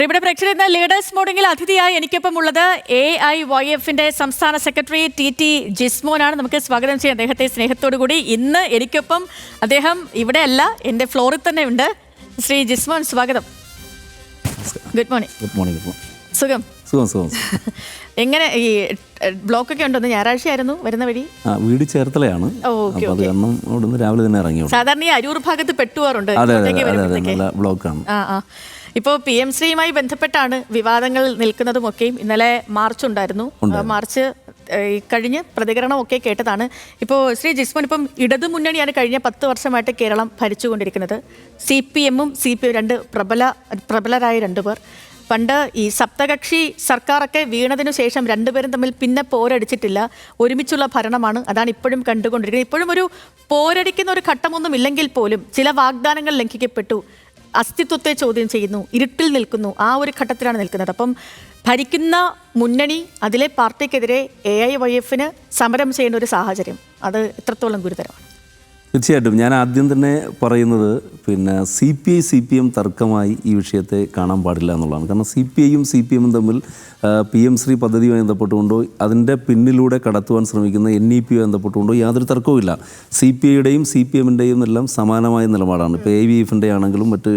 പ്രിയപ്പെട്ട പ്രേക്ഷകർ ഇന്ന് ലീഡേഴ്സ് മോർണിംഗിൽ അതിഥിയായി എനിക്കൊപ്പം ഉള്ളത് എ ഐ വൈ എഫിന്റെ സംസ്ഥാന സെക്രട്ടറി ടി ടി ജിസ്മോനാണ്. നമുക്ക് സ്വാഗതം ചെയ്യാം. അദ്ദേഹത്തെ സ്നേഹത്തോടു കൂടി ഇന്ന് എനിക്കൊപ്പം അദ്ദേഹം ഇവിടെയല്ല എന്റെ ഫ്ലോറിൽ തന്നെ ഉണ്ട്. ശ്രീ ജിസ്മോൻ സ്വാഗതം. ഗുഡ് മോർണിംഗ് ഗുഡ് മോർണിംഗ് സുഖം? സുഖം സുഖം എങ്ങനെ ഈ ബ്ലോക്കൊക്കെ ഉണ്ടോ? ഞായറാഴ്ച ആയിരുന്നു വരുന്ന വഴി? വീട് ചേർത്തലയാണ്. അത് കാരണം രാവിലെ തന്നെ ഇറങ്ങി ഇവിടെ. സാധാരണ ഈ അരൂർ ഭാഗത്ത്. നല്ല ബ്ലോക്കാണ്. ആ ആ. ഇപ്പോൾ പി എം ശ്രീയുമായി ബന്ധപ്പെട്ടാണ് വിവാദങ്ങൾ നിൽക്കുന്നതും ഒക്കെയും ഇന്നലെ മാർച്ച് ഉണ്ടായിരുന്നു. മാർച്ച് കഴിഞ്ഞ് പ്രതികരണമൊക്കെ കേട്ടതാണ്. ഇപ്പോൾ ശ്രീ ജിസ്മോൻ ഇപ്പം ഇടതു മുന്നണിയാണ് കഴിഞ്ഞ പത്ത് വർഷമായിട്ട് കേരളം ഭരിച്ചുകൊണ്ടിരിക്കുന്നത്. സി പി എമ്മും സി പി രണ്ട് പ്രബല പ്രബലരായ രണ്ടുപേർ. പണ്ട് ഈ സപ്തകക്ഷി സർക്കാരൊക്കെ വീണതിനു ശേഷം രണ്ടുപേരും തമ്മിൽ പിന്നെ പോരടിച്ചിട്ടില്ല. ഒരുമിച്ചുള്ള ഭരണമാണ് അതാണ് ഇപ്പോഴും കണ്ടുകൊണ്ടിരിക്കുന്നത്. ഇപ്പോഴും ഒരു പോരടിക്കുന്ന ഒരു ഘട്ടമൊന്നും ഇല്ലെങ്കിൽ പോലും ചില വാഗ്ദാനങ്ങൾ ലംഘിക്കപ്പെട്ടു. അസ്തിത്വത്തെ ചോദ്യം ചെയ്യുന്നു ഇരുട്ടിൽ നിൽക്കുന്നു ആ ഒരു ഘട്ടത്തിലാണ് നിൽക്കുന്നത്. അപ്പം ഭരിക്കുന്ന മുന്നണി അതിലെ പാർട്ടിക്കെതിരെ എ ഐ വൈ എഫിന് സമരം ചെയ്യുന്ന ഒരു സാഹചര്യം. അത് എത്രത്തോളം ഗുരുതരമാണ്? തീർച്ചയായിട്ടും. ഞാൻ ആദ്യം തന്നെ പറയുന്നത് പിന്നെ C P I C P M തർക്കമായി ഈ വിഷയത്തെ കാണാൻ പാടില്ല എന്നുള്ളതാണ്. കാരണം സി പി ഐയും സി പി എമ്മും തമ്മിൽ പി എം ശ്രീ പദ്ധതിയുമായി ബന്ധപ്പെട്ടുകൊണ്ടോ അതിന്റെ പിന്നിലൂടെ കടത്തുവാൻ ശ്രമിക്കുന്ന എൻ ഇ പിയുമായി ബന്ധപ്പെട്ടുകൊണ്ടോ യാതൊരു തർക്കവുമില്ല സി പി ഐയുടെയും സി പി എമ്മിന്റെയും എല്ലാം സമാനമായ നിലപാടാണ്. ഇപ്പോൾ എ വി എഫിന്റെ ആണെങ്കിലും മറ്റ്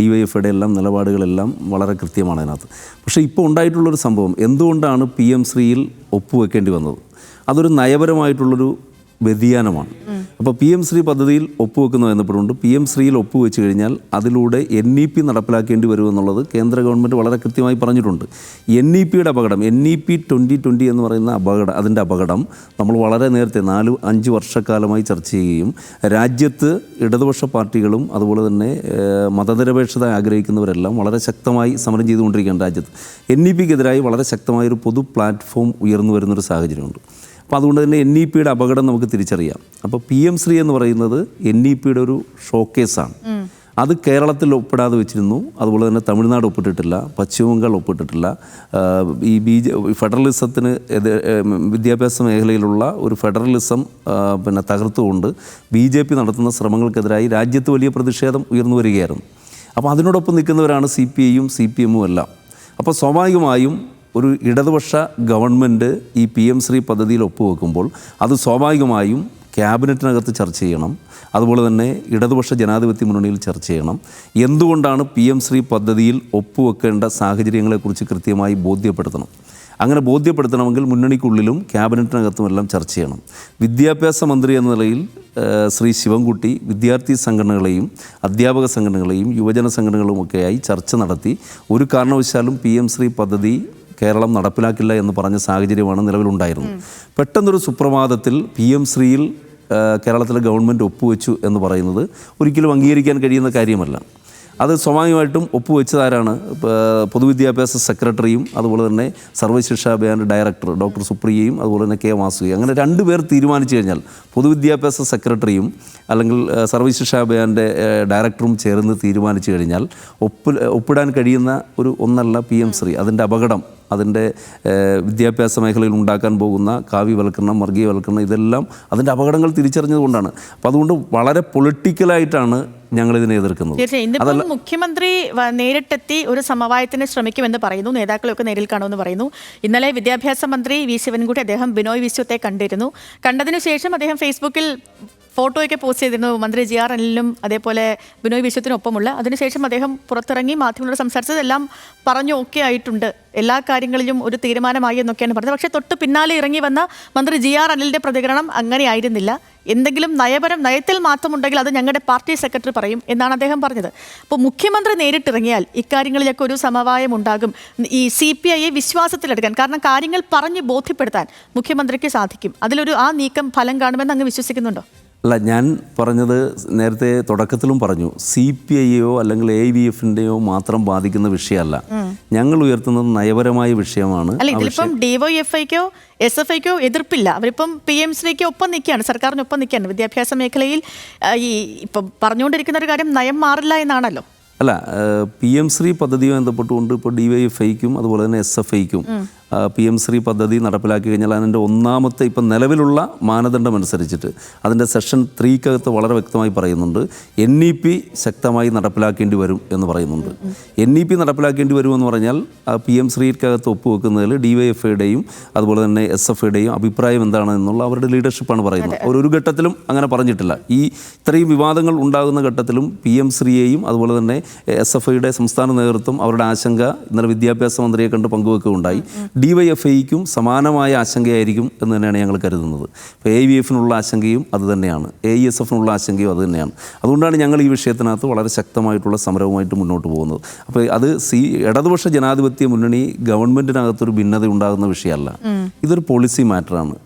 ഡി വൈ എഫിന്റെ എല്ലാം നിലപാടുകളെല്ലാം വളരെ കൃത്യമാണ് അതിനകത്ത്. പക്ഷേ ഇപ്പോൾ ഉണ്ടായിട്ടുള്ളൊരു സംഭവം എന്തുകൊണ്ടാണ് പി എം ശ്രീയിൽ ഒപ്പുവെക്കേണ്ടി വന്നത്? അതൊരു നയപരമായിട്ടുള്ളൊരു വ്യതിയാനമാണ്. അപ്പോൾ പി എം ശ്രീ പദ്ധതിയിൽ ഒപ്പുവെക്കുന്നു എന്നപ്പോഴുണ്ട്. പി എം ശ്രീയിൽ ഒപ്പുവെച്ച് കഴിഞ്ഞാൽ അതിലൂടെ എൻ ഇ പി നടപ്പിലാക്കേണ്ടി വരുമെന്നുള്ളത് കേന്ദ്ര ഗവൺമെന്റ് വളരെ കൃത്യമായി പറഞ്ഞിട്ടുണ്ട്. എൻ ഇ പിയുടെ അപകടം N E P twenty twenty എന്ന് പറയുന്ന അപകടം അതിന്റെ അപകടം നമ്മൾ വളരെ നേരത്തെ നാല് അഞ്ച് വർഷക്കാലമായി ചർച്ച ചെയ്യുകയും രാജ്യത്ത് ഇടതുപക്ഷ പാർട്ടികളും അതുപോലെ തന്നെ മതനിരപേക്ഷത ആഗ്രഹിക്കുന്നവരെല്ലാം വളരെ ശക്തമായി സമരം ചെയ്തുകൊണ്ടിരിക്കുകയാണ് രാജ്യത്ത്. എൻ ഇ പിക്കെതിരായി വളരെ ശക്തമായൊരു പൊതു പ്ലാറ്റ്ഫോം ഉയർന്നു വരുന്നൊരു സാഹചര്യമുണ്ട്. അപ്പോൾ അതുകൊണ്ട് തന്നെ എൻ ഇ പിയുടെ അപകടം നമുക്ക് തിരിച്ചറിയാം. അപ്പോൾ പി എം ശ്രീ എന്ന് പറയുന്നത് എൻ ഇ പിയുടെ ഒരു ഷോക്കേസാണ് അത് കേരളത്തിൽ ഒപ്പിടാതെ വെച്ചിരുന്നു. അതുപോലെ തന്നെ തമിഴ്നാട് ഒപ്പിട്ടിട്ടില്ല. പശ്ചിമ ബംഗാൾ ഒപ്പിട്ടിട്ടില്ല ഈ ബി ജെ ഫെഡറലിസത്തിന് വിദ്യാഭ്യാസ മേഖലയിലുള്ള ഒരു ഫെഡറലിസം പിന്നെ തകർത്തുകൊണ്ട് ബി ജെ പി നടത്തുന്ന ശ്രമങ്ങൾക്കെതിരായി രാജ്യത്ത് വലിയ പ്രതിഷേധം ഉയർന്നു വരികയായിരുന്നു. അപ്പോൾ അതിനോടൊപ്പം നിൽക്കുന്നവരാണ് സി പി ഐയും സി പി എമ്മും എല്ലാം. അപ്പോൾ സ്വാഭാവികമായും ഒരു ഇടതുപക്ഷ ഗവൺമെന്റ് ഈ പി എം ശ്രീ പദ്ധതിയിൽ ഒപ്പുവെക്കുമ്പോൾ അത് സ്വാഭാവികമായും ക്യാബിനറ്റിനകത്ത് ചർച്ച ചെയ്യണം. അതുപോലെ തന്നെ ഇടതുപക്ഷ ജനാധിപത്യ മുന്നണിയിൽ ചർച്ച ചെയ്യണം. എന്തുകൊണ്ടാണ് പി എം ശ്രീ പദ്ധതിയിൽ ഒപ്പുവെക്കേണ്ട സാഹചര്യങ്ങളെക്കുറിച്ച് കൃത്യമായി ബോധ്യപ്പെടുത്തണം? അങ്ങനെ ബോധ്യപ്പെടുത്തണമെങ്കിൽ മുന്നണിക്കുള്ളിലും ക്യാബിനറ്റിനകത്തും എല്ലാം ചർച്ച ചെയ്യണം. വിദ്യാഭ്യാസ മന്ത്രി എന്ന നിലയിൽ ശ്രീ ശിവൻകുട്ടി വിദ്യാർത്ഥി സംഘടനകളെയും അധ്യാപക സംഘടനകളെയും യുവജന സംഘടനകളുമൊക്കെയായി ചർച്ച നടത്തി ഒരു കാരണവശാലും പി എം ശ്രീ പദ്ധതി കേരളം നടപ്പിലാക്കില്ല എന്ന് പറഞ്ഞ സാഹചര്യമാണ് നിലവിലുണ്ടായിരുന്നത്. പെട്ടെന്നൊരു സുപ്രഭാതത്തിൽ പി എം ശ്രീയിൽ കേരളത്തിലെ ഗവൺമെന്റ് ഒപ്പുവെച്ചു എന്ന് പറയുന്നത് ഒരിക്കലും അംഗീകരിക്കാൻ കഴിയുന്ന കാര്യമല്ല. അത് സ്വാഭാവികമായിട്ടും ഒപ്പുവെച്ചതാരാണ്? പൊതുവിദ്യാഭ്യാസ സെക്രട്ടറിയും അതുപോലെ തന്നെ സർവശിക്ഷാ അഭിയാന്റെ ഡയറക്ടർ ഡോക്ടർ സുപ്രിയയും അതുപോലെ തന്നെ കെ വാസുകയും. അങ്ങനെ രണ്ട് പേർ തീരുമാനിച്ചു കഴിഞ്ഞാൽ പൊതുവിദ്യാഭ്യാസ സെക്രട്ടറിയും അല്ലെങ്കിൽ സർവശിക്ഷാ സർവശിക്ഷാ അഭിയാന്റെ ഡയറക്ടറും ചേർന്ന് തീരുമാനിച്ചു കഴിഞ്ഞാൽ ഒപ്പ് ഒപ്പിടാൻ കഴിയുന്ന ഒരു ഒന്നല്ല പി എം ശ്രീ. അതിന്റെ അപകടം അതിന്റെ വിദ്യാഭ്യാസ മേഖലയിൽ ഉണ്ടാക്കാൻ പോകുന്ന കാവ്യവൽക്കരണം വർഗീയവൽക്കരണം ഇതെല്ലാം അതിന്റെ അപകടങ്ങൾ തിരിച്ചറിഞ്ഞതുകൊണ്ടാണ്. അപ്പോൾ അതുകൊണ്ട് വളരെ പൊളിറ്റിക്കലായിട്ടാണ് ഞങ്ങൾ ഇതിനെ എതിർക്കുന്നത് മുഖ്യമന്ത്രി നേരിട്ടെത്തി ഒരു സമവായത്തിന് ശ്രമിക്കുമെന്ന് പറയുന്നു. നേതാക്കളെയൊക്കെ നേരിൽ കാണുമെന്ന് പറയുന്നു. ഇന്നലെ വിദ്യാഭ്യാസ മന്ത്രി വി. ശിവൻകുട്ടി അദ്ദേഹം ബിനോയ് വിശ്വത്തെ കണ്ടിരുന്നു. കണ്ടതിനു ശേഷം അദ്ദേഹം ഫേസ്ബുക്കിൽ ഫോട്ടോയൊക്കെ പോസ്റ്റ് ചെയ്തിരുന്നു. മന്ത്രി ജി ആർ അനിലിനും അതേപോലെ ബിനോയ് വിശ്വത്തിനൊപ്പമുള്ള അതിനുശേഷം അദ്ദേഹം പുറത്തിറങ്ങി മാധ്യമങ്ങളോട് സംസാരിച്ചത് എല്ലാം പറഞ്ഞു ഒക്കെ ആയിട്ടുണ്ട്. എല്ലാ കാര്യങ്ങളിലും ഒരു തീരുമാനമായി എന്നൊക്കെയാണ് പറഞ്ഞത്. പക്ഷേ തൊട്ട് പിന്നാലെ ഇറങ്ങി വന്ന മന്ത്രി ജി ആർ അനിലിന്റെ പ്രതികരണം അങ്ങനെയായിരുന്നില്ല എന്തെങ്കിലും നയപരം നയത്തിൽ മാറ്റമുണ്ടെങ്കിൽ അത് ഞങ്ങളുടെ പാർട്ടി സെക്രട്ടറി പറയും എന്നാണ് അദ്ദേഹം പറഞ്ഞത്. അപ്പോൾ മുഖ്യമന്ത്രി നേരിട്ടിറങ്ങിയാൽ ഇക്കാര്യങ്ങളിലൊക്കെ ഒരു സമവായം ഉണ്ടാകും. ഈ സി പി ഐയെ വിശ്വാസത്തിലെടുക്കാൻ കാരണം കാര്യങ്ങൾ പറഞ്ഞ് ബോധ്യപ്പെടുത്താൻ മുഖ്യമന്ത്രിക്ക് സാധിക്കും. അതിലൊരു ആ നീക്കം ഫലം കാണുമെന്ന് അങ്ങ് വിശ്വസിക്കുന്നുണ്ടോ? അല്ല ഞാൻ പറഞ്ഞത് നേരത്തെ തുടക്കത്തിലും പറഞ്ഞു സി പി ഐയോ അല്ലെങ്കിൽ എ വി എഫിന്റെയോ മാത്രം ബാധിക്കുന്ന വിഷയമല്ല. ഞങ്ങൾ ഉയർത്തുന്നത് നയപരമായ വിഷയമാണ് അല്ല ഇതിലിപ്പം ഡിവൈഎഫ്ഐക്കോ എസ് എഫ് ഐക്കോ എതിർപ്പില്ല. അവരിപ്പം പി എം സിക്ക് ഒപ്പം നിൽക്കുകയാണ് സർക്കാരിന് ഒപ്പം നിൽക്കുകയാണ്. വിദ്യാഭ്യാസ മേഖലയിൽ ഈ ഇപ്പം പറഞ്ഞുകൊണ്ടിരിക്കുന്ന ഒരു കാര്യം നയം മാറില്ല എന്നാണല്ലോ. അല്ല പി എം ശ്രീ പദ്ധതിയുമായി ബന്ധപ്പെട്ടുകൊണ്ട് ഇപ്പോൾ ഡി വൈ എഫ് ഐക്കും അതുപോലെ തന്നെ എസ് എഫ് ഐക്കും പി എം ശ്രീ പദ്ധതി നടപ്പിലാക്കി കഴിഞ്ഞാൽ അതിന്റെ ഒന്നാമത്തെ ഇപ്പം നിലവിലുള്ള മാനദണ്ഡം അനുസരിച്ചിട്ട് അതിന്റെ സെഷൻ ത്രീക്കകത്ത് വളരെ വ്യക്തമായി പറയുന്നുണ്ട് എൻ ഇ പി ശക്തമായി നടപ്പിലാക്കേണ്ടി വരും എന്ന് പറയുന്നുണ്ട്. എൻ ഇ പി നടപ്പിലാക്കേണ്ടി വരുമെന്ന് പറഞ്ഞാൽ പി എം ശ്രീക്കകത്ത് ഒപ്പുവെക്കുന്നതിൽ ഡി വൈ എഫ് ഐയുടെയും അതുപോലെ തന്നെ എസ് എഫ് ഐയുടെയും അഭിപ്രായം എന്താണ് എന്നുള്ള അവരുടെ ലീഡർഷിപ്പാണ് പറയുന്നത്. അവർ ഒരു ഘട്ടത്തിലും അങ്ങനെ പറഞ്ഞിട്ടില്ല. ഈ ഇത്രയും വിവാദങ്ങൾ ഉണ്ടാകുന്ന ഘട്ടത്തിലും പി എം ശ്രീയെയും അതുപോലെ തന്നെ എസ് എഫ് ഐയുടെ സംസ്ഥാന നേതൃത്വം അവരുടെ ആശങ്ക ഇന്നലെ വിദ്യാഭ്യാസ മന്ത്രിയെ കണ്ട് പങ്കുവെക്കുകയുണ്ടായി. ഡി വൈ എഫ് ഐക്കും സമാനമായ ആശങ്കയായിരിക്കും എന്ന് തന്നെയാണ് ഞങ്ങൾ കരുതുന്നത്. ഇപ്പോൾ എ വി എഫിനുള്ള ആശങ്കയും അതുതന്നെയാണ് എ ഇ എസ് എഫിനുള്ള ആശങ്കയും അതുതന്നെയാണ് അതുകൊണ്ടാണ് ഞങ്ങൾ ഈ വിഷയത്തിനകത്ത് വളരെ ശക്തമായിട്ടുള്ള സമരവുമായിട്ട് മുന്നോട്ട് പോകുന്നത്. അപ്പോൾ അത് സി ഇടതുപക്ഷ ജനാധിപത്യ മുന്നണി ഗവൺമെന്റിനകത്തൊരു ഭിന്നത ഉണ്ടാകുന്ന വിഷയമല്ല. ഇതൊരു പോളിസി മാറ്ററാണ്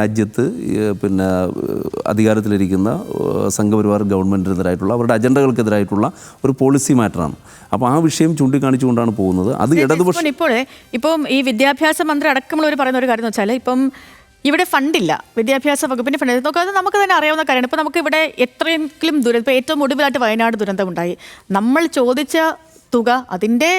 രാജ്യത്ത് പിന്നെ അധികാരത്തിലിരിക്കുന്ന സംഘപരിവാർ ഗവൺമെന്റിനെതിരായിട്ടുള്ള അവരുടെ അജണ്ടകൾക്കെതിരായിട്ടുള്ള ഒരു പോളിസി മാറ്ററാണ് അപ്പോൾ ആ വിഷയം ചൂണ്ടിക്കാണിച്ചുകൊണ്ടാണ് പോകുന്നത്. അത് ഇടതുപക്ഷം ഇപ്പോൾ ഇപ്പം ഈ വിദ്യാഭ്യാസ മന്ത്രി അടക്കമുള്ളവർ പറയുന്ന ഒരു കാര്യം എന്ന് വെച്ചാൽ ഇപ്പം ഇവിടെ ഫണ്ടില്ല. വിദ്യാഭ്യാസ വകുപ്പിന്റെ ഫണ്ട്. നോക്കുക അത് നമുക്ക് തന്നെ അറിയാവുന്ന കാര്യമാണ്. ഇപ്പോൾ നമുക്ക് ഇവിടെ എത്രയെങ്കിലും ദുരന്തം ഇപ്പോൾ ഏറ്റവും ഒടുവിലായിട്ട് വയനാട് ദുരന്തമുണ്ടായി. നമ്മൾ ചോദിച്ച തുക അതിന്റെ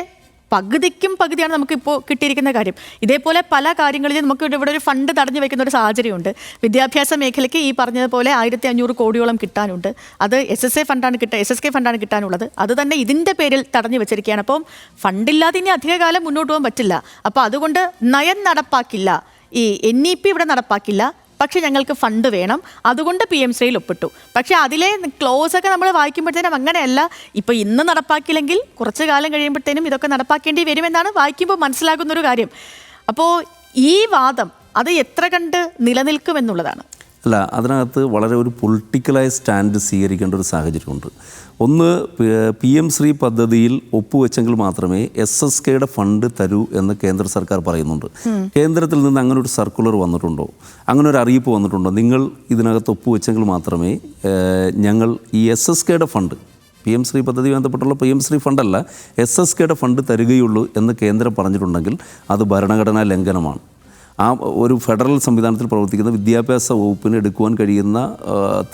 പകുതിക്കും പകുതിയാണ് നമുക്കിപ്പോൾ കിട്ടിയിരിക്കുന്ന കാര്യം. ഇതേപോലെ പല കാര്യങ്ങളിലും നമുക്ക് ഇവിടെ ഒരു ഫണ്ട് തടഞ്ഞു വെക്കുന്ന ഒരു സാഹചര്യമുണ്ട്. വിദ്യാഭ്യാസ മേഖലയ്ക്ക് ഈ പറഞ്ഞതുപോലെ ആയിരത്തി അഞ്ഞൂറ് കോടിയോളം കിട്ടാനുണ്ട്. അത് എസ് എസ് എ ഫണ്ടാണ് കിട്ടുക എസ് എസ് കെ ഫണ്ടാണ് കിട്ടാനുള്ളത്. അത് തന്നെ ഇതിന്റെ പേരിൽ തടഞ്ഞു വെച്ചിരിക്കുകയാണ്. അപ്പം ഫണ്ടില്ലാതെ ഇനി അധികകാലം മുന്നോട്ട് പോകാൻ പറ്റില്ല. അപ്പോൾ അതുകൊണ്ട് നയം നടപ്പാക്കില്ല. ഈ എൻ ഇ പി ഇവിടെ നടപ്പാക്കില്ല. പക്ഷേ ഞങ്ങൾക്ക് ഫണ്ട് വേണം. അതുകൊണ്ട് പി എം ശ്രീയിൽ ഒപ്പിട്ടു. പക്ഷേ അതിലെ ക്ലോസ് ഒക്കെ നമ്മൾ വായിക്കുമ്പോഴത്തേനും അങ്ങനെയല്ല. ഇപ്പോൾ ഇന്ന് നടപ്പാക്കിയില്ലെങ്കിൽ കുറച്ച് കാലം കഴിയുമ്പോഴത്തേനും ഇതൊക്കെ നടപ്പാക്കേണ്ടി വരുമെന്നാണ് വായിക്കുമ്പോൾ മനസ്സിലാകുന്നൊരു കാര്യം. അപ്പോൾ ഈ വാദം അത് എത്ര കണ്ട് നിലനിൽക്കുമെന്നുള്ളതാണ്. അല്ല അതിനകത്ത് വളരെ ഒരു പൊളിറ്റിക്കലായ സ്റ്റാൻഡ് സ്വീകരിക്കേണ്ട ഒരു സാഹചര്യമുണ്ട്. ഒന്ന് പി എം ശ്രീ പദ്ധതിയിൽ ഒപ്പുവെച്ചെങ്കിൽ മാത്രമേ എസ് എസ് കെയുടെ ഫണ്ട് തരൂ എന്ന് കേന്ദ്ര സർക്കാർ പറയുന്നുണ്ട്. കേന്ദ്രത്തിൽ നിന്ന് അങ്ങനെ ഒരു സർക്കുലർ വന്നിട്ടുണ്ടോ? അങ്ങനെ ഒരു അറിയിപ്പ് വന്നിട്ടുണ്ടോ? നിങ്ങൾ ഇതിനകത്ത് ഒപ്പുവെച്ചെങ്കിൽ മാത്രമേ ഞങ്ങൾ ഈ എസ് എസ് കെയുടെ ഫണ്ട് പി എം ശ്രീ പദ്ധതി ബന്ധപ്പെട്ടുള്ള പി എം ശ്രീ ഫണ്ടല്ല എസ് എസ് കെയുടെ ഫണ്ട് തരികയുള്ളൂ എന്ന് കേന്ദ്രം പറഞ്ഞിട്ടുണ്ടെങ്കിൽ അത് ഭരണഘടനാ ലംഘനമാണ്. ആ ഒരു ഫെഡറൽ സംവിധാനത്തിൽ പ്രവർത്തിക്കുന്ന വിദ്യാഭ്യാസ വകുപ്പിന് എടുക്കുവാൻ കഴിയുന്ന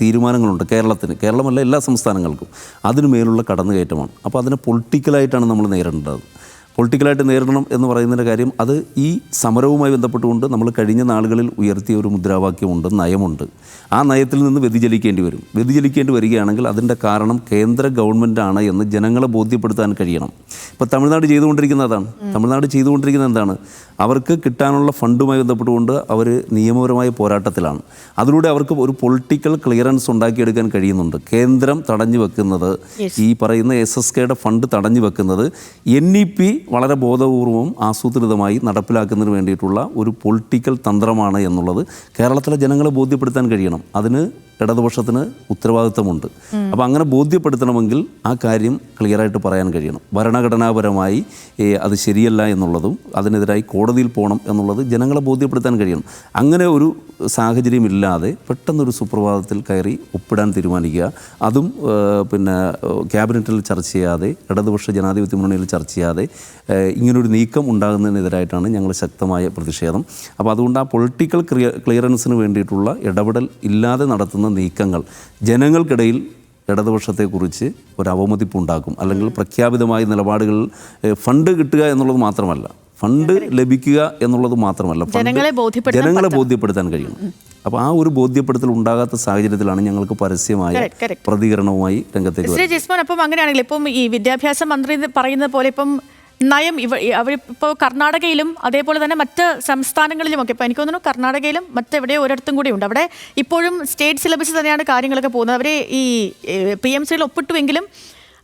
തീരുമാനങ്ങളുണ്ട് കേരളത്തിന്. കേരളമല്ല എല്ലാ സംസ്ഥാനങ്ങൾക്കും. അതിനു മേലുള്ള കടന്നുകയറ്റമാണ്. അപ്പോൾ അതിനെ പൊളിറ്റിക്കലായിട്ടാണ് നമ്മൾ നേരിടേണ്ടത്. പൊളിറ്റിക്കലായിട്ട് നേരിടണം എന്ന് പറയുന്നതിന്റെ കാര്യം അത് ഈ സമരവുമായി ബന്ധപ്പെട്ടുകൊണ്ട് നമ്മൾ കഴിഞ്ഞ നാളുകളിൽ ഉയർത്തിയ ഒരു മുദ്രാവാക്യമുണ്ട് നയമുണ്ട്. ആ നയത്തിൽ നിന്ന് വ്യതിചലിക്കേണ്ടി വരും. വ്യതിചലിക്കേണ്ടി വരികയാണെങ്കിൽ അതിന്റെ കാരണം കേന്ദ്ര ഗവൺമെന്റാണ് എന്ന് ജനങ്ങളെ ബോധ്യപ്പെടുത്താൻ കഴിയണം. ഇപ്പോൾ തമിഴ്നാട് ചെയ്തുകൊണ്ടിരിക്കുന്ന അതാണ്. തമിഴ്നാട് ചെയ്തുകൊണ്ടിരിക്കുന്നത് എന്താണ്? അവർക്ക് കിട്ടാനുള്ള ഫണ്ടുമായി ബന്ധപ്പെട്ടുകൊണ്ട് അവർ നിയമപരമായ പോരാട്ടത്തിലാണ്. അതിലൂടെ അവർക്ക് ഒരു പൊളിറ്റിക്കൽ ക്ലിയറൻസ് ഉണ്ടാക്കിയെടുക്കാൻ കഴിയുന്നുണ്ട്. കേന്ദ്രം തടഞ്ഞു വെക്കുന്നത് ഈ പറയുന്ന എസ് എസ് കെയുടെ ഫണ്ട് തടഞ്ഞു വെക്കുന്നത് എൻ ഇ പി വളരെ ബോധപൂർവം ആസൂത്രിതമായി നടപ്പിലാക്കുന്നതിന് വേണ്ടിയിട്ടുള്ള ഒരു പൊളിറ്റിക്കൽ തന്ത്രമാണ് എന്നുള്ളത് കേരളത്തിലെ ജനങ്ങളെ ബോധ്യപ്പെടുത്താൻ കഴിയണം. അതിന് ഇടതുപക്ഷത്തിന് ഉത്തരവാദിത്തമുണ്ട് അപ്പോൾ അങ്ങനെ ബോധ്യപ്പെടുത്തണമെങ്കിൽ ആ കാര്യം ക്ലിയറായിട്ട് പറയാൻ കഴിയണം. ഭരണഘടനാപരമായി അത് ശരിയല്ല എന്നുള്ളതും അതിനെതിരായി കോടതിയിൽ പോകണം എന്നുള്ളത് ജനങ്ങളെ ബോധ്യപ്പെടുത്താൻ കഴിയണം. അങ്ങനെ ഒരു സാഹചര്യം ഇല്ലാതെ പെട്ടെന്നൊരു സുപ്രഭാതത്തിൽ കയറി ഒപ്പിടാൻ തീരുമാനിക്കുക. അതും പിന്നെ ക്യാബിനറ്റിൽ ചർച്ച ചെയ്യാതെ ഇടതുപക്ഷ ജനാധിപത്യ മുന്നണിയിൽ ചർച്ച ചെയ്യാതെ ഇങ്ങനൊരു നീക്കം ഉണ്ടാകുന്നതിനെതിരായിട്ടാണ് ഞങ്ങൾ ശക്തമായ പ്രതിഷേധം. അപ്പോൾ അതുകൊണ്ട് ആ പൊളിറ്റിക്കൽ ക്ലിയറൻസിന് വേണ്ടിയിട്ടുള്ള ഇടപെടൽ ഇല്ലാതെ നടത്തുന്ന നീക്കങ്ങൾ ജനങ്ങൾക്കിടയിൽ ഇടതുപക്ഷത്തെക്കുറിച്ച് ഒരു അവമതിപ്പ് ഉണ്ടാക്കും അല്ലെങ്കിൽ പ്രഖ്യാപിതമായ നിലപാടുകളിൽ ഫണ്ട് കിട്ടുക എന്നുള്ളത് മാത്രമല്ല. ഫണ്ട് ലഭിക്കുക എന്നുള്ളത് മാത്രമല്ല ജനങ്ങളെ ബോധ്യപ്പെടുത്താൻ കഴിയും അപ്പോൾ ആ ഒരു ബോധ്യപ്പെടുത്തൽ ഉണ്ടാകാത്ത സാഹചര്യത്തിലാണ് ഞങ്ങൾക്ക് പരസ്യമായ. പ്രതികരണവുമായി രംഗത്തേക്ക് ജിസ്മോൻ അപ്പം അങ്ങനെയാണെങ്കിൽ ഇപ്പം ഈ വിദ്യാഭ്യാസ മന്ത്രി പറയുന്ന പറയുന്നത് പോലെ ഇപ്പം നയം ഇവ അവർ ഇപ്പോൾ കർണാടകയിലും അതേപോലെ തന്നെ മറ്റ് സംസ്ഥാനങ്ങളിലുമൊക്കെ ഇപ്പോൾ എനിക്ക് തോന്നുന്നു കർണാടകയിലും മറ്റെവിടെയോ ഒരിടത്തും കൂടി ഉണ്ട്. അവിടെ ഇപ്പോഴും സ്റ്റേറ്റ് സിലബസ് തന്നെയാണ് കാര്യങ്ങളൊക്കെ പോകുന്നത്. അവരെ ഈ പി എം സിയിൽ ഒപ്പിട്ടുവെങ്കിലും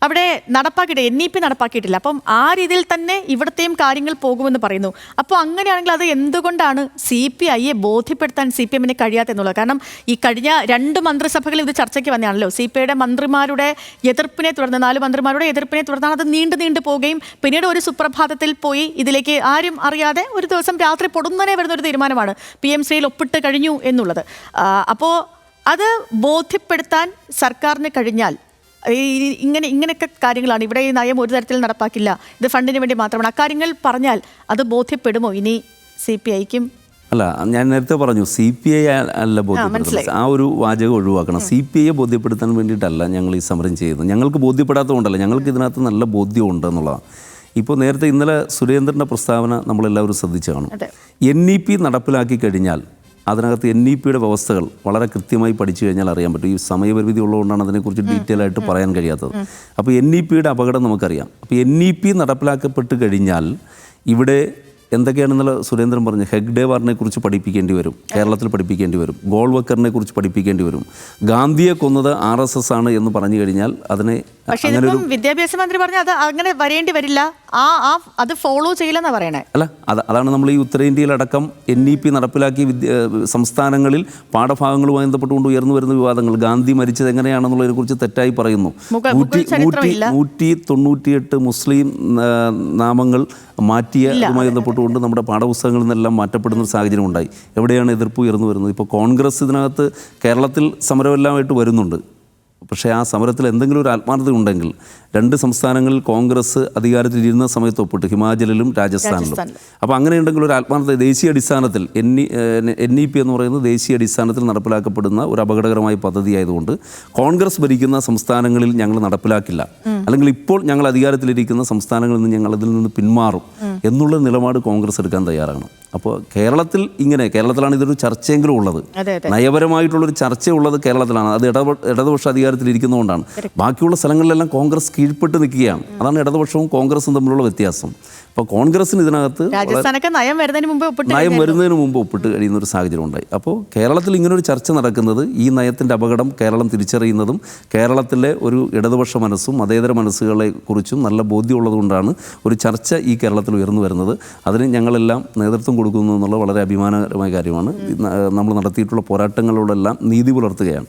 അവിടെ നടപ്പാക്കിയിട്ട് എൻ ഇ പി നടപ്പാക്കിയിട്ടില്ല. അപ്പം ആ രീതിയിൽ തന്നെ ഇവിടത്തെയും കാര്യങ്ങൾ പോകുമെന്ന് പറയുന്നു. അപ്പോൾ അങ്ങനെയാണെങ്കിൽ അത് എന്തുകൊണ്ടാണ് സി പി ഐയെ ബോധ്യപ്പെടുത്താൻ സി പി എമ്മിന് കഴിയാത്ത എന്നുള്ളത്? കാരണം ഈ കഴിഞ്ഞ രണ്ട് മന്ത്രിസഭകളിൽ ഇത് ചർച്ചയ്ക്ക് വന്നതാണല്ലോ. സി പി ഐയുടെ മന്ത്രിമാരുടെ എതിർപ്പിനെ തുടർന്ന് നാല് മന്ത്രിമാരുടെ എതിർപ്പിനെ തുടർന്നാണ് അത് നീണ്ടു നീണ്ടു പോവുകയും പിന്നീട് ഒരു സുപ്രഭാതത്തിൽ പോയി ഇതിലേക്ക് ആരും അറിയാതെ ഒരു ദിവസം രാത്രി പൊടുന്നനെ വരുന്ന ഒരു തീരുമാനമാണ് പി എം സിയിൽ ഒപ്പിട്ട് കഴിഞ്ഞു എന്നുള്ളത്. അപ്പോൾ അത് ബോധ്യപ്പെടുത്താൻ സർക്കാരിന് കഴിഞ്ഞാൽ ഇങ്ങനെ ഇങ്ങനെയൊക്കെ കാര്യങ്ങളാണ്. ഇവിടെ ഈ നയം ഒരു തരത്തിൽ നടപ്പാക്കില്ല. ഇത് ഫണ്ടിന് വേണ്ടി മാത്രമാണ്. അക്കാര്യങ്ങൾ പറഞ്ഞാൽ അത് ബോധ്യപ്പെടുമോ? ഇനി സി പി ഐക്കും? അല്ല ഞാൻ നേരത്തെ പറഞ്ഞു സി പി ഐ അല്ല ബോധ്യപ്പെടുത്തുന്നത് ആ ഒരു വാചകം ഒഴിവാക്കണം. സി പി ഐയെ ബോധ്യപ്പെടുത്താൻ വേണ്ടിയിട്ടല്ല ഞങ്ങൾ ഈ സമരം ചെയ്യുന്നത്. ഞങ്ങൾക്ക് ബോധ്യപ്പെടാത്തതുകൊണ്ടല്ല ഞങ്ങൾക്ക് ഇതിനകത്ത് നല്ല ബോധ്യമുണ്ട് എന്നുള്ളതാണ്. ഇപ്പോൾ നേരത്തെ ഇന്നലെ സുരേന്ദ്രന്റെ പ്രസ്താവന നമ്മളെല്ലാവരും ശ്രദ്ധിച്ചു കാണും. എൻ ഇ പി നടപ്പിലാക്കി കഴിഞ്ഞാൽ അതിനകത്ത് എൻ ഇ പിയുടെ വ്യവസ്ഥകൾ വളരെ കൃത്യമായി പഠിച്ചു കഴിഞ്ഞാൽ അറിയാൻ പറ്റും. ഈ സമയപരിമിതി ഉള്ളതുകൊണ്ടാണ് അതിനെക്കുറിച്ച് ഡീറ്റെയിൽ ആയിട്ട് പറയാൻ കഴിയാത്തത്. അപ്പോൾ എൻ ഇ പിയുടെ അപകടം നമുക്കറിയാം. അപ്പോൾ എൻ ഇ പി നടപ്പിലാക്കപ്പെട്ട് കഴിഞ്ഞാൽ ഇവിടെ എന്തൊക്കെയാണെന്നുള്ള സുരേന്ദ്രൻ പറഞ്ഞു ഹെഗ്ഡേവാറിനെ കുറിച്ച് പഠിപ്പിക്കേണ്ടി വരും. കേരളത്തിൽ പഠിപ്പിക്കേണ്ടി വരും. ഗോൾവക്കറിനെ കുറിച്ച് പഠിപ്പിക്കേണ്ടി വരും. ഗാന്ധിയെ കൊന്നത് ആർ എസ് എസ് ആണ് എന്ന് പറഞ്ഞു കഴിഞ്ഞാൽ അതിനെ പക്ഷെ ഇതിപ്പം വിദ്യാഭ്യാസ മന്ത്രി പറഞ്ഞ അത് അങ്ങനെ വരേണ്ടി വരില്ല. ആ ആ അത് ഫോളോ ചെയ്യില്ലെന്നാ പറയണേ. അല്ല അത് അതാണ് നമ്മൾ ഈ ഉത്തരേന്ത്യയിലടക്കം എൻ ഇ പി നടപ്പിലാക്കി വിദ്യ ഏഹ് സംസ്ഥാനങ്ങളിൽ പാഠഭാഗങ്ങളുമായി ബന്ധപ്പെട്ടുകൊണ്ട് ഉയർന്നു വരുന്ന വിവാദങ്ങൾ. ഗാന്ധി മരിച്ചത് എങ്ങനെയാണെന്നുള്ളതിനെ കുറിച്ച് തെറ്റായി പറയുന്നു. നൂറ്റി നൂറ്റി. നൂറ്റി തൊണ്ണൂറ്റിയെട്ട് മുസ്ലിം നാമങ്ങൾ മാറ്റിയതുമായി ബന്ധപ്പെട്ടുകൊണ്ട് നമ്മുടെ പാഠപുസ്തകങ്ങളിൽ നിന്നെല്ലാം മാറ്റപ്പെടുന്ന ഒരു സാഹചര്യം ഉണ്ടായി എവിടെയാണ് എതിർപ്പ് ഉയർന്നു വരുന്നത്? ഇപ്പോൾ കോൺഗ്രസ് ഇതിനകത്ത് കേരളത്തിൽ സമരമെല്ലാമായിട്ട് വരുന്നുണ്ട്. പക്ഷേ ആ സമരത്തിൽ എന്തെങ്കിലും ഒരു ആത്മാർത്ഥത ഉണ്ടെങ്കിൽ രണ്ട് സംസ്ഥാനങ്ങളിൽ കോൺഗ്രസ് അധികാരത്തിൽ ഇരുന്ന സമയത്ത് ഒപ്പിട്ട് ഹിമാചലിലും രാജസ്ഥാനിലും. രാജസ്ഥാനിലും. അപ്പോൾ അങ്ങനെയുണ്ടെങ്കിൽ ഒരു ആത്മാർത്ഥത ദേശീയ അടിസ്ഥാനത്തിൽ N E N E P എന്ന് പറയുന്നത് ദേശീയ അടിസ്ഥാനത്തിൽ നടപ്പിലാക്കപ്പെടുന്ന ഒരു അപകടകരമായ പദ്ധതി ആയതുകൊണ്ട് കോൺഗ്രസ് ഭരിക്കുന്ന സംസ്ഥാനങ്ങളിൽ ഞങ്ങൾ നടപ്പിലാക്കില്ല. അല്ലെങ്കിൽ ഇപ്പോൾ ഞങ്ങൾ അധികാരത്തിലിരിക്കുന്ന സംസ്ഥാനങ്ങളിൽ നിന്ന് ഞങ്ങൾ അതിൽ നിന്ന് പിന്മാറും. എന്നുള്ള നിലപാട് കോൺഗ്രസ് എടുക്കാൻ തയ്യാറാണ്. അപ്പോൾ കേരളത്തിൽ ഇങ്ങനെ കേരളത്തിലാണ് ഇതൊരു ചർച്ചയെങ്കിലും ഉള്ളത്. നയപരമായിട്ടുള്ളൊരു ചർച്ച ചർച്ചയുള്ളത് കേരളത്തിലാണ്. അത് ഇടപ ഇടതുപക്ഷ അധികാരത്തിൽ ഇരിക്കുന്നതുകൊണ്ടാണ്. ബാക്കിയുള്ള സ്ഥലങ്ങളിലെല്ലാം കോൺഗ്രസ് കീഴ്പ്പെട്ട് നിൽക്കുകയാണ്. അതാണ് ഇടതുപക്ഷവും കോൺഗ്രസും തമ്മിലുള്ള വ്യത്യാസം. അപ്പോൾ കോൺഗ്രസിന് ഇതിനകത്ത് രാജസ്ഥാനൊക്കെ നയം വരുന്നതിന് മുമ്പ് ഒപ്പിട്ട് നയം വരുന്നതിന് മുമ്പ് ഒപ്പിട്ട് കഴിയുന്ന ഒരു സാഹചര്യം ഉണ്ടായി. അപ്പോൾ കേരളത്തിൽ ഇങ്ങനൊരു ചർച്ച നടക്കുന്നത് ഈ നയത്തിന്റെ അപകടം കേരളം തിരിച്ചറിയുന്നതും കേരളത്തിലെ ഒരു ഇടതുപക്ഷ മനസ്സും മതേതര മനസ്സുകളെ കുറിച്ചും നല്ല ബോധ്യമുള്ളതുകൊണ്ടാണ് ഒരു ചർച്ച ഈ കേരളത്തിൽ ഉയർന്നു വരുന്നത്. അതിന് ഞങ്ങളെല്ലാം നേതൃത്വം കൊടുക്കുന്നു എന്നുള്ള വളരെ അഭിമാനകരമായ കാര്യമാണ്. നമ്മൾ നടത്തിയിട്ടുള്ള പോരാട്ടങ്ങളോടെല്ലാം നീതി പുലർത്തുകയാണ്.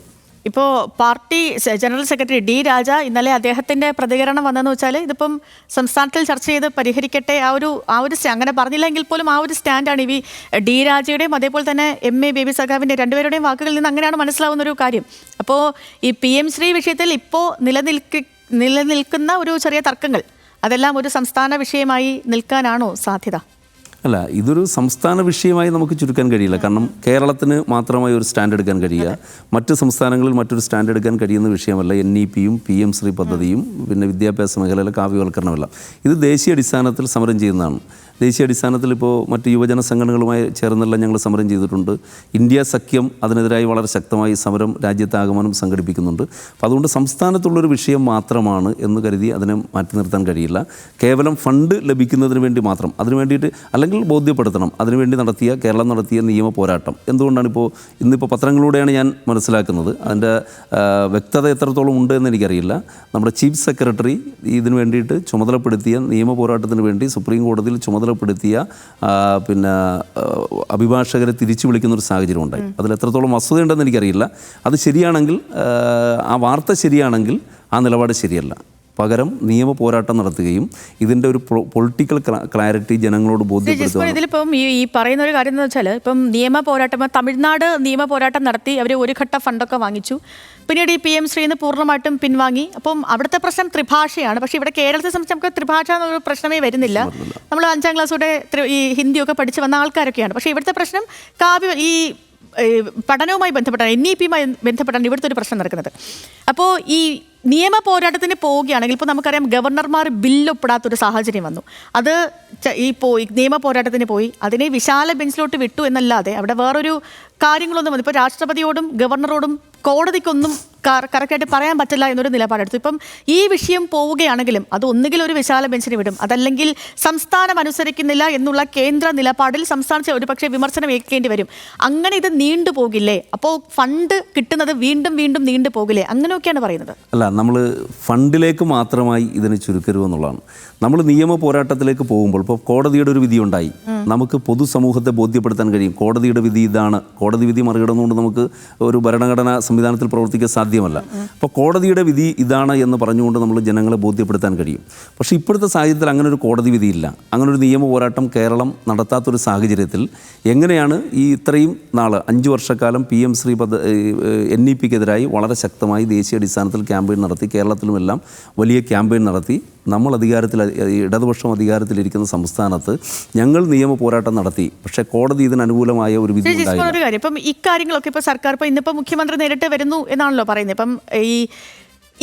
ഇപ്പോൾ party general secretary D Raja ഇന്നലെ അദ്ദേഹത്തിന്റെ പ്രതികരണം വന്നതെന്ന് വെച്ചാൽ ഇതിപ്പം സംസ്ഥാനത്തിൽ ചർച്ച ചെയ്ത് പരിഹരിക്കട്ടെ ആ ഒരു ആ ഒരു അങ്ങനെ പറഞ്ഞില്ലെങ്കിൽ പോലും ആ ഒരു സ്റ്റാൻഡാണ്. ഇവി ഡി രാജയുടെയും അതേപോലെ തന്നെ എം എ ബേബി സഖാവിന്റെ രണ്ടുപേരുടെയും വാക്കുകളിൽ നിന്ന് അങ്ങനെയാണ് മനസ്സിലാവുന്ന ഒരു കാര്യം. അപ്പോൾ ഈ പി എം ശ്രീ വിഷയത്തിൽ ഇപ്പോൾ നിലനിൽക്കി നിലനിൽക്കുന്ന ഒരു ചെറിയ തർക്കങ്ങൾ അതെല്ലാം ഒരു സംസ്ഥാന വിഷയമായി നിൽക്കാനാണോ സാധ്യത? അല്ല ഇതൊരു സംസ്ഥാന വിഷയമായി നമുക്ക് ചുരുക്കാൻ കഴിയില്ല. കാരണം കേരളത്തിന് മാത്രമായി ഒരു സ്റ്റാൻഡ് എടുക്കാൻ കഴിയുക. മറ്റ് സംസ്ഥാനങ്ങളിൽ മറ്റൊരു സ്റ്റാൻഡ് എടുക്കാൻ കഴിയുന്ന വിഷയമല്ല എൻ ഇ പിയും പി എം ശ്രീ പദ്ധതിയും പിന്നെ വിദ്യാഭ്യാസ മേഖലയിലെ കാവ്യവൽക്കരണമല്ല. ഇത് ദേശീയ അടിസ്ഥാനത്തിൽ സമരം ചെയ്യുന്നതാണ്. ദേശീയ അടിസ്ഥാനത്തിൽ ഇപ്പോൾ മറ്റ് യുവജന സംഘടനകളുമായി ചേർന്നെല്ലാം ഞങ്ങൾ സമരം ചെയ്തിട്ടുണ്ട്. ഇന്ത്യ സഖ്യം അതിനെതിരായി വളരെ ശക്തമായി സമരം രാജ്യത്താകമാനം സംഘടിപ്പിക്കുന്നുണ്ട്. അപ്പോൾ അതുകൊണ്ട് സംസ്ഥാനത്തുള്ളൊരു വിഷയം മാത്രമാണ് എന്ന് കരുതി അതിനെ മാറ്റി നിർത്താൻ കഴിയില്ല. കേവലം ഫണ്ട് ലഭിക്കുന്നതിന് വേണ്ടി മാത്രം. അതിനു വേണ്ടിയിട്ട് അല്ലെങ്കിൽ ബോധ്യപ്പെടുത്തണം. അതിനുവേണ്ടി നടത്തിയ കേരളം നടത്തിയ നിയമ പോരാട്ടം. എന്തുകൊണ്ടാണ് ഇപ്പോൾ ഇന്നിപ്പോൾ പത്രങ്ങളിലൂടെയാണ് ഞാൻ മനസ്സിലാക്കുന്നത്. അതിന്റെ വ്യക്തത എത്രത്തോളം ഉണ്ട് എന്ന് എനിക്കറിയില്ല. നമ്മുടെ ചീഫ് സെക്രട്ടറി ഇതിനു വേണ്ടിയിട്ട് ചുമതലപ്പെടുത്തിയ നിയമ പോരാട്ടത്തിന് വേണ്ടി സുപ്രീം കോടതിയിൽ ചുമതലപ്പെടുത്തിയ ആ, പിന്നെ അഭിഭാഷകരെ തിരിച്ചു വിളിക്കുന്ന ഒരു സാഹചര്യം ഉണ്ടായി. അതിൽ എത്രത്തോളം വസ്തുതയുണ്ടെന്ന് എനിക്കറിയില്ല. അത് ശരിയാണെങ്കിൽ ആ വാർത്ത ശരിയാണെങ്കിൽ ആ നിലപാട് ശരിയല്ല. പകരം നിയമ പോരാട്ടം നടത്തുകയും ഇതിന്റെ ഒരു പൊളിറ്റിക്കൽ ക്ലാരിറ്റി ജനങ്ങളോട് ബോധ്യപ്പെടുത്തുക ഇതിലിപ്പം ഈ ഈ പറയുന്ന ഒരു കാര്യം എന്ന് വെച്ചാൽ ഇപ്പം നിയമ പോരാട്ടം തമിഴ്നാട് നിയമ പോരാട്ടം നടത്തി അവർ ഒരു ഘട്ട ഫണ്ടൊക്കെ വാങ്ങിച്ചു. പിന്നീട് ഈ പി എം ശ്രീന്ന് പൂർണമായിട്ടും പിൻവാങ്ങി. അപ്പം അവിടുത്തെ പ്രശ്നം ത്രിഭാഷയാണ്. പക്ഷേ ഇവിടെ കേരളത്തെ സംബന്ധിച്ച് നമുക്ക് ത്രിഭാഷ എന്നൊരു പ്രശ്നമേ വരുന്നില്ല. നമ്മൾ അഞ്ചാം ക്ലാസ്സോടെ ഈ ഹിന്ദിയൊക്കെ പഠിച്ച് വന്ന ആൾക്കാരൊക്കെയാണ്. പക്ഷേ ഇവിടുത്തെ പ്രശ്നം കാവ്യ ഈ പഠനവുമായി ബന്ധപ്പെട്ടാണ് എൻ ഇ പിയുമായി ബന്ധപ്പെട്ടാണ് ഇവിടുത്തെ ഒരു പ്രശ്നം നടക്കുന്നത്. അപ്പോൾ ഈ നിയമ പോരാട്ടത്തിന് പോവുകയാണെങ്കിൽ ഇപ്പോൾ നമുക്കറിയാം ഗവർണർമാർ ബില്ലൊപ്പിടാത്തൊരു സാഹചര്യം വന്നു. അത് ഈ പോയി നിയമ പോരാട്ടത്തിന് പോയി അതിനെ വിശാല ബെഞ്ചിലോട്ട് വിട്ടു എന്നല്ലാതെ അവിടെ വേറൊരു കാര്യങ്ങളൊന്നും വന്നു ഇപ്പോൾ രാഷ്ട്രപതിയോടും ഗവർണറോടും കോടതിക്കൊന്നും കറക്റ്റായിട്ട് പറയാൻ പറ്റില്ല എന്നൊരു നിലപാടെടുത്തു. ഇപ്പം ഈ വിഷയം പോവുകയാണെങ്കിലും അത് ഒന്നുകിൽ ഒരു വിശാല ബെഞ്ചിന് വിടും. അതല്ലെങ്കിൽ സംസ്ഥാനം അനുസരിക്കുന്നില്ല എന്നുള്ള കേന്ദ്ര നിലപാടിൽ സംസ്ഥാനത്തെ ഒരുപക്ഷെ വിമർശനം ഏൽക്കേണ്ടി വരും. അങ്ങനെ ഇത് നീണ്ടു പോകില്ലേ? അപ്പോൾ ഫണ്ട് കിട്ടുന്നത് വീണ്ടും വീണ്ടും നീണ്ടു പോകില്ലേ? അങ്ങനെയൊക്കെയാണ് പറയുന്നത്. അല്ല നമ്മൾ ഫണ്ടിലേക്ക് മാത്രമായി ഇതിനെ ചുരുക്കരുതെന്നുള്ളതാണ്. നമ്മൾ നിയമ പോരാട്ടത്തിലേക്ക് പോകുമ്പോൾ ഇപ്പോൾ കോടതിയുടെ ഒരു വിധി ഉണ്ടായി നമുക്ക് പൊതുസമൂഹത്തെ ബോധ്യപ്പെടുത്താൻ കഴിയും. കോടതിയുടെ വിധി ഇതാണ്. കോടതി വിധി മറികടന്നുകൊണ്ട് നമുക്ക് ഒരു ഭരണഘടനാ സംവിധാനത്തിൽ പ്രവർത്തിക്കാൻ സാധ്യമല്ല. അപ്പോൾ കോടതിയുടെ വിധി ഇതാണ് എന്ന് പറഞ്ഞുകൊണ്ട് നമ്മൾ ജനങ്ങളെ ബോധ്യപ്പെടുത്താൻ കഴിയും. പക്ഷേ ഇപ്പോഴത്തെ സാഹചര്യത്തിൽ അങ്ങനെ ഒരു കോടതി വിധിയില്ല അങ്ങനെ ഒരു നിയമ പോരാട്ടം കേരളം നടത്താത്തൊരു സാഹചര്യത്തിൽ എങ്ങനെയാണ് ഈ ഇത്രയും നാൾ അഞ്ച് വർഷക്കാലം പി എം ശ്രീ പദ്ധ എൻ ഇ പിക്കെതിരായി വളരെ ശക്തമായി ദേശീയ അടിസ്ഥാനത്തിൽ ക്യാമ്പയിൻ നടത്തി കേരളത്തിലുമെല്ലാം വലിയ ക്യാമ്പയിൻ നടത്തി നമ്മൾ അധികാരത്തിൽ ഇടതുപക്ഷം അധികാരത്തിലിരിക്കുന്ന സംസ്ഥാനത്ത് ഞങ്ങൾ നിയമ പോരാട്ടം നടത്തി. പക്ഷേ കോടതി ഇതിന് അനുകൂലമായ ഒരു വിധി കാര്യം. ഇപ്പം ഇക്കാര്യങ്ങളൊക്കെ ഇപ്പൊ സർക്കാർ ഇപ്പൊ ഇന്നിപ്പോ മുഖ്യമന്ത്രി നേരിട്ട് വരുന്നു എന്നാണല്ലോ പറയുന്നത്. ഇപ്പം ഈ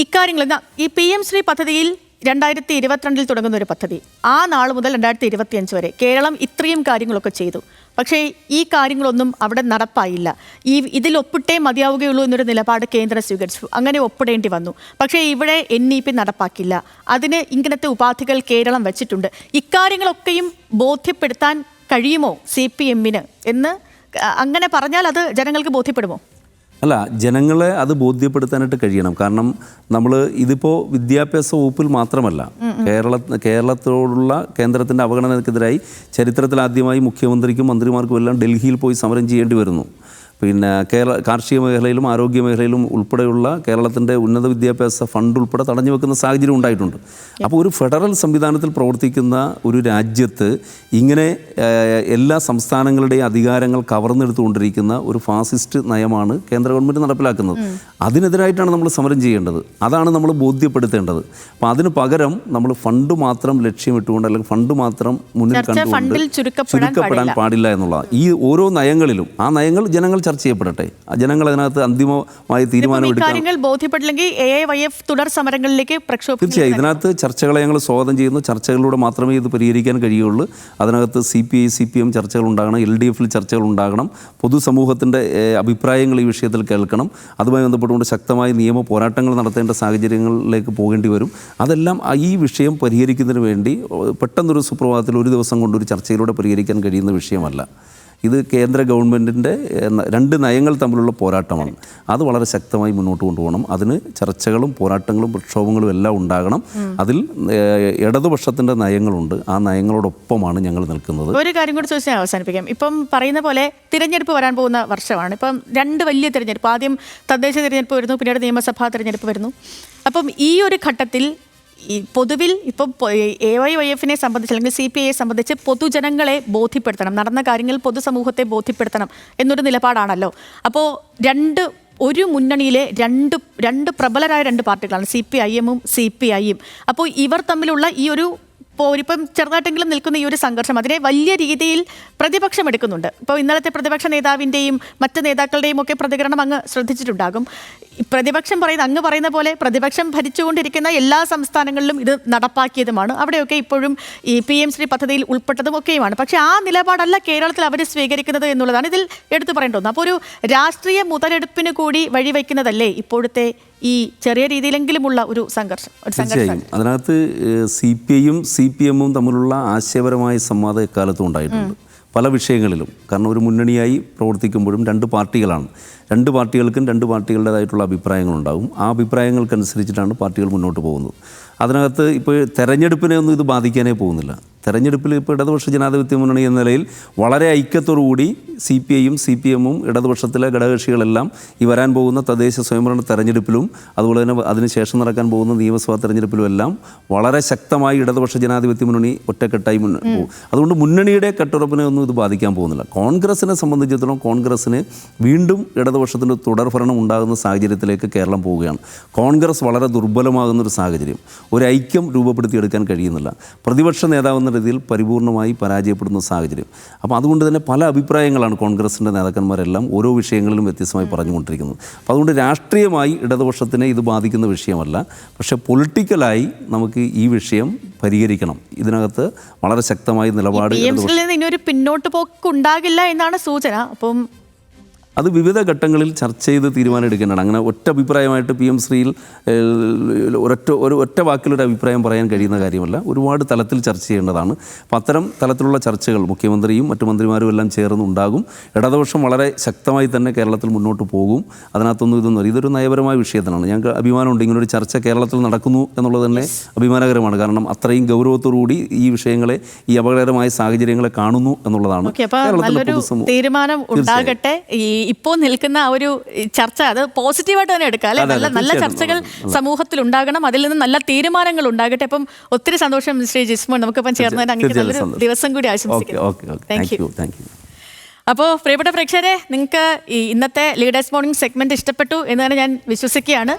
ഇക്കാര്യങ്ങൾ ഈ പി എം ശ്രീ പദ്ധതിയിൽ രണ്ടായിരത്തി ഇരുപത്തിരണ്ടിൽ തുടങ്ങുന്ന ഒരു പദ്ധതി ആ നാൾ മുതൽ രണ്ടായിരത്തി ഇരുപത്തിയഞ്ച് വരെ കേരളം ഇത്രയും കാര്യങ്ങളൊക്കെ ചെയ്തു. പക്ഷേ ഈ കാര്യങ്ങളൊന്നും അവിടെ നടപ്പായില്ല. ഈ ഇതിൽ ഒപ്പിട്ടേ മതിയാവുകയുള്ളൂ എന്നൊരു നിലപാട് കേന്ദ്രം സ്വീകരിച്ചു. അങ്ങനെ ഒപ്പിടേണ്ടി വന്നു. പക്ഷേ ഇവിടെ എൻ ഇ പി നടപ്പാക്കില്ല. അതിന് ഇങ്ങനത്തെ ഉപാധികൾ കേരളം വെച്ചിട്ടുണ്ട്. ഇക്കാര്യങ്ങളൊക്കെയും ബോധ്യപ്പെടുത്താൻ കഴിയുമോ സി പി എമ്മിന് എന്ന് അങ്ങനെ പറഞ്ഞാൽ അത് ജനങ്ങൾക്ക് ബോധ്യപ്പെടുമോ? അല്ല ജനങ്ങളെ അത് ബോധ്യപ്പെടുത്താനായിട്ട് കഴിയണം. കാരണം നമ്മൾ ഇതിപ്പോൾ വിദ്യാഭ്യാസ വകുപ്പിൽ മാത്രമല്ല കേരള കേരളത്തോടുള്ള കേന്ദ്രത്തിന്റെ അവഗണനക്കെതിരായി ചരിത്രത്തിൽ ആദ്യമായി മുഖ്യമന്ത്രിക്കും മന്ത്രിമാർക്കും എല്ലാം ഡൽഹിയിൽ പോയി സമരം ചെയ്യേണ്ടി വരുന്നു. പിന്നെ കേരള കാർഷിക മേഖലയിലും ആരോഗ്യ മേഖലയിലും ഉൾപ്പെടെയുള്ള കേരളത്തിന്റെ ഉന്നത വിദ്യാഭ്യാസ ഫണ്ട് ഉൾപ്പെടെ തടഞ്ഞു വെക്കുന്ന സാഹചര്യം ഉണ്ടായിട്ടുണ്ട്. അപ്പോൾ ഒരു ഫെഡറൽ സംവിധാനത്തിൽ പ്രവർത്തിക്കുന്ന ഒരു രാജ്യത്ത് ഇങ്ങനെ എല്ലാ സംസ്ഥാനങ്ങളുടെയും അധികാരങ്ങൾ കവർന്നെടുത്തുകൊണ്ടിരിക്കുന്ന ഒരു ഫാസിസ്റ്റ് നയമാണ് കേന്ദ്ര ഗവൺമെന്റ് നടപ്പിലാക്കുന്നത്. അതിനെതിരായിട്ടാണ് നമ്മൾ സമരം ചെയ്യേണ്ടത്. അതാണ് നമ്മൾ ബോധ്യപ്പെടുത്തേണ്ടത്. അപ്പോൾ അതിന് പകരം നമ്മൾ ഫണ്ട് മാത്രം ലക്ഷ്യമിട്ടുകൊണ്ട് അല്ലെങ്കിൽ ഫണ്ട് മാത്രം മുന്നിൽ കണ്ടുകൊണ്ട് ചുരുക്കപ്പെടാൻ പാടില്ല എന്നുള്ള ഈ ഓരോ നയങ്ങളിലും ആ നയങ്ങൾ ജനങ്ങൾ ചർച്ച ചെയ്യപ്പെടട്ടെ. ജനങ്ങൾ അതിനകത്ത് അന്തിമമായി തീരുമാനമെടുക്കാൻ ബോധ്യപ്പെട്ടില്ലെങ്കിൽ എ ഐ വൈ എഫ് തുടർ സമരങ്ങളിലേക്ക് പ്രക്ഷോഭം തീർച്ചയായും ഇതിനകത്ത് ചർച്ചകളെ ഞങ്ങൾ സ്വാഗതം ചെയ്യുന്നു. ചർച്ചകളിലൂടെ മാത്രമേ ഇത് പരിഹരിക്കാൻ കഴിയുള്ളൂ. അതിനകത്ത് C P I C P M ചർച്ചകൾ ഉണ്ടാകണം. എൽ ഡി എഫിൽ ചർച്ചകൾ ഉണ്ടാകണം. പൊതുസമൂഹത്തിന്റെ അഭിപ്രായങ്ങൾ ഈ വിഷയത്തിൽ കേൾക്കണം. അതുമായി ബന്ധപ്പെട്ടുകൊണ്ട് ശക്തമായ നിയമ പോരാട്ടങ്ങൾ നടത്തേണ്ട സാഹചര്യങ്ങളിലേക്ക് പോകേണ്ടി വരും. അതെല്ലാം ഈ വിഷയം പരിഹരിക്കുന്നതിന് വേണ്ടി പെട്ടെന്നൊരു സുപ്രഭാതത്തിൽ ഒരു ദിവസം കൊണ്ട് ഒരു ചർച്ചയിലൂടെ പരിഹരിക്കാൻ കഴിയുന്ന വിഷയമല്ല. ഇത് കേന്ദ്ര ഗവൺമെന്റിന്റെ രണ്ട് നയങ്ങൾ തമ്മിലുള്ള പോരാട്ടമാണ്. അത് വളരെ ശക്തമായി മുന്നോട്ട് കൊണ്ടുപോകണം. അതിന് ചർച്ചകളും പോരാട്ടങ്ങളും പ്രക്ഷോഭങ്ങളും എല്ലാം ഉണ്ടാകണം. അതിൽ ഇടതുപക്ഷത്തിന്റെ നയങ്ങളുണ്ട്. ആ നയങ്ങളോടൊപ്പമാണ് ഞങ്ങൾ നിൽക്കുന്നത്. ഒരു കാര്യം കൂടി ചോദിച്ചാൽ അവസാനിപ്പിക്കാം. ഇപ്പം പറയുന്ന പോലെ തിരഞ്ഞെടുപ്പ് വരാൻ പോകുന്ന വർഷമാണ്. ഇപ്പം രണ്ട് വലിയ തിരഞ്ഞെടുപ്പ്. ആദ്യം തദ്ദേശ തിരഞ്ഞെടുപ്പ് വരുന്നു പിന്നീട് നിയമസഭാ തിരഞ്ഞെടുപ്പ് വരുന്നു. അപ്പം ഈ ഒരു ഘട്ടത്തിൽ ഈ പൊതുവിൽ ഇപ്പം എ വൈ വൈ എഫിനെ സംബന്ധിച്ച് അല്ലെങ്കിൽ സി പി ഐയെ സംബന്ധിച്ച് പൊതുജനങ്ങളെ ബോധ്യപ്പെടുത്തണം. നടന്ന കാര്യങ്ങൾ പൊതുസമൂഹത്തെ ബോധ്യപ്പെടുത്തണം എന്നൊരു നിലപാടാണല്ലോ. അപ്പോൾ രണ്ട് ഒരു മുന്നണിയിലെ രണ്ട് രണ്ട് പ്രബലരായ രണ്ട് പാർട്ടികളാണ് സി പി ഐ എമ്മും സി പി ഐയും. അപ്പോൾ ഇവർ തമ്മിലുള്ള ഈ ഒരു ഇപ്പോൾ ഇപ്പം ചെറുതായിട്ടെങ്കിലും നിൽക്കുന്ന ഈ ഒരു സംഘർഷം അതിനെ വലിയ രീതിയിൽ പ്രതിപക്ഷം എടുക്കുന്നുണ്ട്. ഇപ്പോൾ ഇന്നലത്തെ പ്രതിപക്ഷ നേതാവിന്റെയും മറ്റ് നേതാക്കളുടെയും ഒക്കെ പ്രതികരണം അങ്ങ് ശ്രദ്ധിച്ചിട്ടുണ്ടാകും. പ്രതിപക്ഷം പറയുന്ന അങ്ങ് പറയുന്ന പോലെ പ്രതിപക്ഷം ഭരിച്ചുകൊണ്ടിരിക്കുന്ന എല്ലാ സംസ്ഥാനങ്ങളിലും ഇത് നടപ്പാക്കിയതുമാണ്. അവിടെയൊക്കെ ഇപ്പോഴും ഈ പി എം ശ്രീ പദ്ധതിയിൽ ഉൾപ്പെട്ടതും ഒക്കെയുമാണ്. പക്ഷേ ആ നിലപാടല്ല കേരളത്തിൽ അവർ സ്വീകരിക്കുന്നത് എന്നുള്ളതാണ് ഇതിൽ എടുത്തു പറയേണ്ടി വന്നത്. അപ്പോൾ ഒരു രാഷ്ട്രീയ മുതലെടുപ്പിന് കൂടി വഴിവെക്കുന്നതല്ലേ ഇപ്പോഴത്തെ ഈ ചെറിയ രീതിയിലെങ്കിലുമുള്ള ഒരു സംഘർഷം അതിനകത്ത് സി പി ഐയും സി പി എമ്മും തമ്മിലുള്ള ആശയപരമായ സംവാദം എക്കാലത്തും ഉണ്ടായിട്ടുണ്ട്. പല വിഷയങ്ങളിലും. കാരണം ഒരു മുന്നണിയായി പ്രവർത്തിക്കുമ്പോഴും രണ്ട് പാർട്ടികളാണ്. രണ്ട് പാർട്ടികൾക്കും രണ്ട് പാർട്ടികളുടേതായിട്ടുള്ള അഭിപ്രായങ്ങളുണ്ടാകും. ആ അഭിപ്രായങ്ങൾക്കനുസരിച്ചിട്ടാണ് പാർട്ടികൾ മുന്നോട്ട് പോകുന്നത്. അതിനകത്ത് ഇപ്പോൾ തെരഞ്ഞെടുപ്പിനെ ഒന്നും ഇത് ബാധിക്കാനേ പോകുന്നില്ല. തെരഞ്ഞെടുപ്പിൽ ഇപ്പോൾ ഇടതുപക്ഷ ജനാധിപത്യ മുന്നണി എന്ന നിലയിൽ വളരെ ഐക്യത്തോടുകൂടി സി പി ഐയും സി പി എമ്മും ഇടതുപക്ഷത്തിലെ ഘടകകക്ഷികളെല്ലാം ഈ വരാൻ പോകുന്ന തദ്ദേശ സ്വയംഭരണ തെരഞ്ഞെടുപ്പിലും അതുപോലെ തന്നെ അതിനുശേഷം നടക്കാൻ പോകുന്ന നിയമസഭാ തെരഞ്ഞെടുപ്പിലും എല്ലാം വളരെ ശക്തമായി ഇടതുപക്ഷ ജനാധിപത്യ മുന്നണി ഒറ്റക്കെട്ടായി മുന്നോട്ട് പോകും അതുകൊണ്ട് മുന്നണിയുടെ കെട്ടുറപ്പിനെ ഒന്നും ഇത് ബാധിക്കാൻ പോകുന്നില്ല. കോൺഗ്രസിനെ സംബന്ധിച്ചിടത്തോളം കോൺഗ്രസിന് വീണ്ടും ഇടതുപക്ഷത്തിന്റെ തുടർഭരണം ഉണ്ടാകുന്ന സാഹചര്യത്തിലേക്ക് കേരളം പോവുകയാണ്. കോൺഗ്രസ് വളരെ ദുർബലമാകുന്ന ഒരു സാഹചര്യം. ഒരു ഐക്യം രൂപപ്പെടുത്തിയെടുക്കാൻ കഴിയുന്നില്ല. പ്രതിപക്ഷ നേതാവെന്ന രീതിയിൽ പരിപൂർണമായി പരാജയപ്പെടുന്ന സാഹചര്യം. അപ്പോൾ അതുകൊണ്ട് തന്നെ പല അഭിപ്രായങ്ങളാണ് കോൺഗ്രസിന്റെ നേതാക്കന്മാരെല്ലാം ഓരോ വിഷയങ്ങളിലും വ്യത്യസ്തമായി പറഞ്ഞുകൊണ്ടിരിക്കുന്നത്. അപ്പോൾ അതുകൊണ്ട് രാഷ്ട്രീയമായി ഇടതുപക്ഷത്തിനെ ഇത് ബാധിക്കുന്ന വിഷയമല്ല. പക്ഷേ പൊളിറ്റിക്കലായി നമുക്ക് ഈ വിഷയം പരിഹരിക്കണം. ഇതിനകത്ത് വളരെ ശക്തമായ നിലപാട് പിന്നോട്ട് പോക്ക് ഉണ്ടാകില്ല എന്നാണ് സൂചന. അപ്പം അത് വിവിധ ഘട്ടങ്ങളിൽ ചർച്ച ചെയ്ത് തീരുമാനം എടുക്കേണ്ടതാണ് അങ്ങനെ ഒറ്റ അഭിപ്രായമായിട്ട് പി എം ശ്രീയിൽ ഒരൊറ്റ ഒരു ഒറ്റ വാക്കിലൊരു അഭിപ്രായം പറയാൻ കഴിയുന്ന കാര്യമല്ല. ഒരുപാട് തലത്തിൽ ചർച്ച ചെയ്യേണ്ടതാണ്. അപ്പം അത്തരം തലത്തിലുള്ള ചർച്ചകൾ മുഖ്യമന്ത്രിയും മറ്റു മന്ത്രിമാരും എല്ലാം ചേർന്നുണ്ടാകും. ഇടതുപക്ഷം വളരെ ശക്തമായി തന്നെ കേരളത്തിൽ മുന്നോട്ട് പോകും. അതിനകത്തൊന്നും ഇതൊന്നും അറിയാം ഇതൊരു നയപരമായ വിഷയത്തിനാണ്. ഞങ്ങൾക്ക് അഭിമാനമുണ്ട്. ഇങ്ങനൊരു ചർച്ച കേരളത്തിൽ നടക്കുന്നു എന്നുള്ളത് തന്നെ അഭിമാനകരമാണ്. കാരണം അത്രയും ഗൗരവത്തോടുകൂടി ഈ വിഷയങ്ങളെ ഈ അപകടകരമായ സാഹചര്യങ്ങളെ കാണുന്നു എന്നുള്ളതാണ് കേരളത്തിലെ പൊതുസമൂഹം. തീരുമാനം ഉണ്ടാകട്ടെ. ഈ ഇപ്പോൾ നിൽക്കുന്ന ആ ഒരു ചർച്ച അത് പോസിറ്റീവായിട്ട് തന്നെ എടുക്കാം അല്ലെ? നല്ല നല്ല ചർച്ചകൾ സമൂഹത്തിൽ ഉണ്ടാകണം അതിൽ നിന്ന് നല്ല തീരുമാനങ്ങൾ ഉണ്ടാകട്ടെ. അപ്പം ഒത്തിരി സന്തോഷം ശ്രീ ജിസ്മോൻ. നമുക്കിപ്പം ചേർന്നതിന് അങ്ങനെ നല്ലൊരു ദിവസം കൂടി ആശംസിക്കാം ആശംസിക്കുന്നു. Okay okay. താങ്ക് യു അപ്പോൾ പ്രിയപ്പെട്ട പ്രേക്ഷകരെ നിങ്ങൾക്ക് ഈ ഇന്നത്തെ ലീഡേഴ്സ് മോർണിംഗ് സെഗ്മെന്റ് ഇഷ്ടപ്പെട്ടു എന്ന് തന്നെ ഞാൻ വിശ്വസിക്കുകയാണ്.